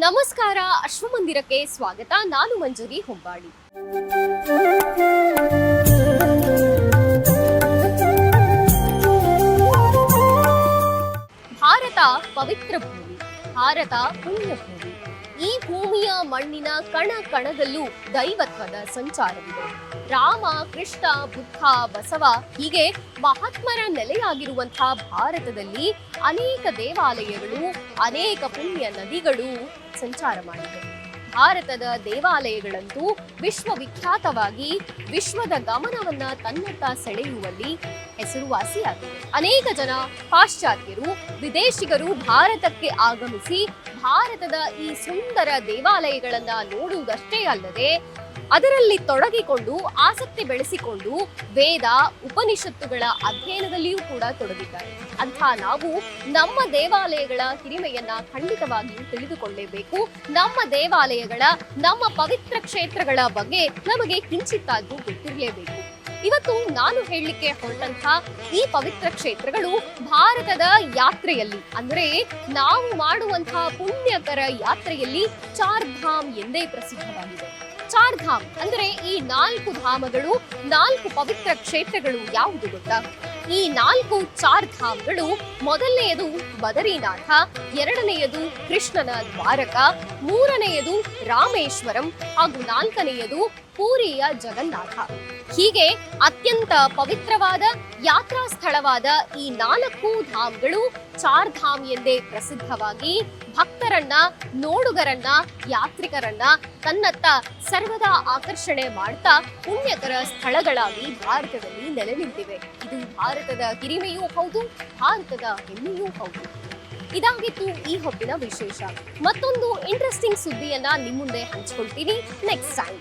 ನಮಸ್ಕಾರ ಅಶ್ವಮಂದಿರಕ್ಕೆ ಸ್ವಾಗತ. ನಾನು ಮಂಜುರಿ ಹೊಂಬಾಳಿ. ಭಾರತ ಪವಿತ್ರ ಭೂಮಿ ಭಾರತ ಪುಣ್ಯ ಭೂಮಿ. ಈ ಭೂಮಿಯ ಮಣ್ಣಿನ ಕಣ ಕಣದಲ್ಲೂ ದೈವತ್ವದ ಸಂಚಾರವಿದೆ. ರಾಮ, ಕೃಷ್ಣ, ಬುದ್ಧ, ಬಸವ ಹೀಗೆ ಮಹಾತ್ಮರ ನೆಲೆಯಾಗಿರುವಂತಹ ಭಾರತದಲ್ಲಿ ಅನೇಕ ದೇವಾಲಯಗಳು, ಅನೇಕ ಪುಣ್ಯ ನದಿಗಳು ಸಂಚಾರ ಮಾಡಿವೆ. ಭಾರತದ ದೇವಾಲಯಗಳಂತೂ ವಿಶ್ವವಿಖ್ಯಾತವಾಗಿ ವಿಶ್ವದ ಗಮನವನ್ನ ತನ್ನತ್ತ ಸೆಳೆಯುವಲ್ಲಿ ಹೆಸರುವಾಸಿಯಾಗಿದೆ ಅನೇಕ ಜನ ಪಾಶ್ಚಾತ್ಯರು, ವಿದೇಶಿಗರು ಭಾರತಕ್ಕೆ ಆಗಮಿಸಿ ಭಾರತದ ಈ ಸುಂದರ ದೇವಾಲಯಗಳನ್ನ ನೋಡುವುದಷ್ಟೇ ಅಲ್ಲದೆ ಅದರಲ್ಲಿ ತೊಡಗಿಕೊಂಡು ಆಸಕ್ತಿ ಬೆಳೆಸಿಕೊಂಡು ವೇದ, ಉಪನಿಷತ್ತುಗಳ ಅಧ್ಯಯನದಲ್ಲಿಯೂ ಕೂಡ ತೊಡಗಿದ್ದಾರೆ. ಅಂಥ ನಾವು ನಮ್ಮ ದೇವಾಲಯಗಳ ಹಿರಿಮೆಯನ್ನ ಖಂಡಿತವಾಗಿಯೂ ತಿಳಿದುಕೊಳ್ಳೇಬೇಕು. ನಮ್ಮ ದೇವಾಲಯಗಳ, ನಮ್ಮ ಪವಿತ್ರ ಕ್ಷೇತ್ರಗಳ ಬಗ್ಗೆ ನಮಗೆ ಕಿಂಚಿತ್ತಾದ್ರೂ ಗೊತ್ತಿರಲೇಬೇಕು. ಇವತ್ತು ನಾನು ಹೇಳಲಿಕ್ಕೆ ಹೊರಟಂತ ಈ ಪವಿತ್ರ ಕ್ಷೇತ್ರಗಳು ಭಾರತದ ಯಾತ್ರೆಯಲ್ಲಿ, ಅಂದ್ರೆ ನಾವು ಮಾಡುವಂತಹ ಪುಣ್ಯಕರ ಯಾತ್ರೆಯಲ್ಲಿ ಚಾರ್ ಧಾಮ್ ಎಂದೇ ಪ್ರಸಿದ್ಧವಾಗಿದೆ. ಚಾರ್ ಧಾಮ್ ಅಂದ್ರೆ ಈ ನಾಲ್ಕು ಧಾಮಗಳು ನಾಲ್ಕು ಪವಿತ್ರ ಕ್ಷೇತ್ರಗಳು ಯಾವುದು ಗೊತ್ತಾ? ಈ ನಾಲ್ಕು ಚಾರ್ ಧಾಮ್ಗಳು ಮೊದಲನೆಯದು ಬದರಿನಾಥ, ಎರಡನೆಯದು ಕೃಷ್ಣನ ದ್ವಾರಕ, ಮೂರನೆಯದು ರಾಮೇಶ್ವರಂ ಹಾಗೂ ನಾಲ್ಕನೆಯದು ಪೂರಿಯ ಜಗನ್ನಾಥ. ಹೀಗೆ ಅತ್ಯಂತ ಪವಿತ್ರವಾದ ಯಾತ್ರಾ ಸ್ಥಳವಾದ ಈ ನಾಲ್ಕು ಧಾಮ್ಗಳು ಚಾರ್ ಧಾಮ್ ಎಂದೇ ಪ್ರಸಿದ್ಧವಾಗಿ ಭಕ್ತರನ್ನ, ನೋಡುಗರನ್ನ, ಯಾತ್ರಿಕರನ್ನ ತನ್ನತ್ತ ಸರ್ವದಾ ಆಕರ್ಷಣೆ ಮಾಡ್ತಾ ಪುಣ್ಯಕರ ಸ್ಥಳಗಳಾಗಿ ಭಾರತದಲ್ಲಿ ನೆಲೆ ನಿಂತಿವೆ. ಇದು ಭಾರತದ ಹಿರಿಮೆಯೂ ಹೌದು, ಭಾರತದ ಹೆಮ್ಮೆಯೂ ಹೌದು. ಇದಾಗಿತ್ತು ಈ ಹೊತ್ತಿನ ವಿಶೇಷ. ಮತ್ತೊಂದು ಇಂಟ್ರೆಸ್ಟಿಂಗ್ ಸುದ್ದಿಯನ್ನ ನಿಮ್ಮ ಮುಂದೆ ಹಂಚ್ಕೊಳ್ತೀನಿ. Next time